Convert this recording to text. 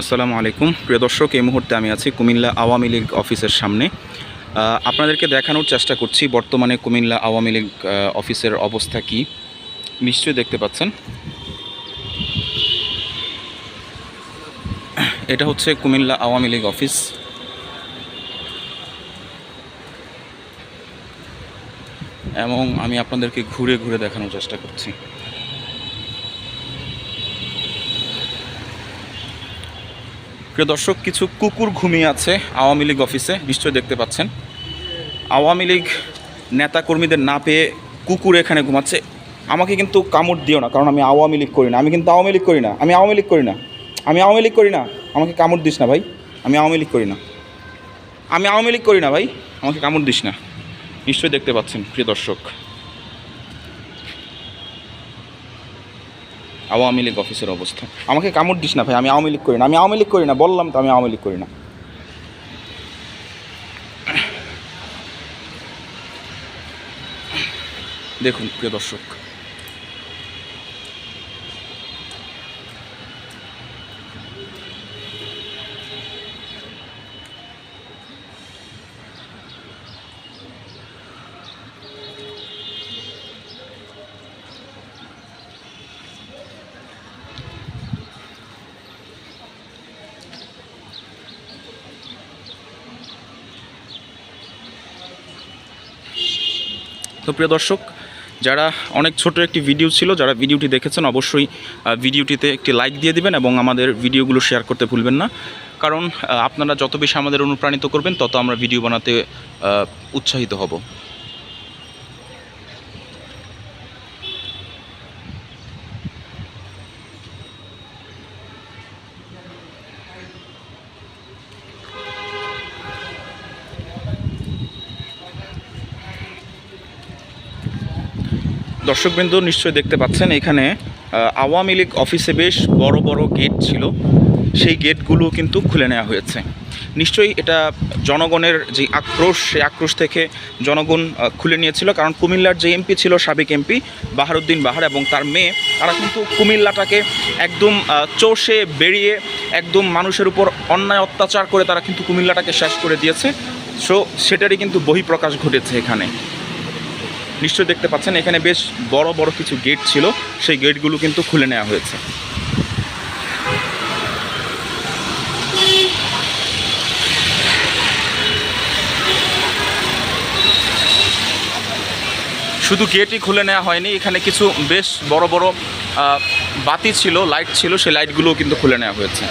আসসালামু আলাইকুম। প্রিয় দর্শক, এই মুহূর্তে আমি আছি কুমিল্লা আওয়ামী লীগ অফিসের সামনে। আপনাদেরকে দেখানোর চেষ্টা করছি, বর্তমানে কুমিল্লা আওয়ামী লীগ অফিসের অবস্থা কি? নিশ্চয়ই দেখতে পাচ্ছেন। এটা হচ্ছে কুমিল্লা আওয়ামী লীগ অফিস। এবং আমি আপনাদেরকে ঘুরে ঘুরে দেখানোর চেষ্টা করছি। প্রিয় দর্শক, কিছু কুকুর ঘুমিয়ে আছে আওয়ামী লীগ অফিসে, নিশ্চয়ই দেখতে পাচ্ছেন। আওয়ামী লীগ নেতাকর্মীদের না পেয়ে কুকুর এখানে ঘুমাচ্ছে। আমাকে কিন্তু কামড় দিও না, কারণ আমি আওয়ামী লীগ করি না। আমি কিন্তু আওয়ামী লীগ করি না। আমি আওয়ামী লীগ করি না। আমি আওয়ামী লীগ করি না। আমাকে কামড় দিস না ভাই। আমি আওয়ামী লীগ করি না। আমি আওয়ামী লীগ করি না ভাই। আমাকে কামড় দিস না। নিশ্চয়ই দেখতে পাচ্ছেন, প্রিয় দর্শক। আওয়ামী লীগ অফিসের অবস্থা। আমাকে কামড় দিস না ভাই, আমি আওয়ামী লীগ করি না। আমি আওয়ামী লীগ করি না, বললাম তো আমি আওয়ামী লীগ করি না। দেখুন, প্রিয় দর্শক তো প্রিয় দর্শক, যারা অনেক ছোট একটি ভিডিও ছিল, যারা ভিডিওটি দেখেছেন, অবশ্যই ভিডিওটিতে একটি লাইক দিয়ে দিবেন এবং আমাদের ভিডিওগুলো শেয়ার করতে ভুলবেন না। কারণ আপনারা যত বেশি আমাদের অনুপ্রাণিত করবেন, তত আমরা ভিডিও বানাতে উৎসাহিত হব। দর্শকবৃন্দ নিশ্চয়ই দেখতে পাচ্ছেন, এখানে আওয়ামী লীগ অফিসে বেশ বড় বড় গেট ছিল। সেই গেটগুলো কিন্তু খুলে নেওয়া হয়েছে। নিশ্চয়ই এটা জনগণের যে আক্রোশ, সেই আক্রোশ থেকে জনগণ খুলে নিয়েছিল। কারণ কুমিল্লার যে এমপি ছিল, সাবেক এমপি বাহারুদ্দিন বাহার এবং তার মেয়ে, তারা কিন্তু কুমিল্লাটাকে একদম চষে বেরিয়ে একদম মানুষের উপর অন্যায় অত্যাচার করে তারা কিন্তু কুমিল্লাটাকে শেষ করে দিয়েছে। সো, সেটারই কিন্তু বহিঃপ্রকাশ ঘটেছে এখানে। নিশ্চয়ই দেখতে পাচ্ছেন, এখানে বেশ বড় বড় কিছু গেট ছিল। সেই গেটগুলো কিন্তু খুলে নেওয়া হয়েছে। শুধু গেটই খুলে নেওয়া হয়নি, এখানে কিছু বেশ বড় বড় বাতি ছিল লাইট ছিল, সেই লাইটগুলোও কিন্তু খুলে নেওয়া হয়েছে।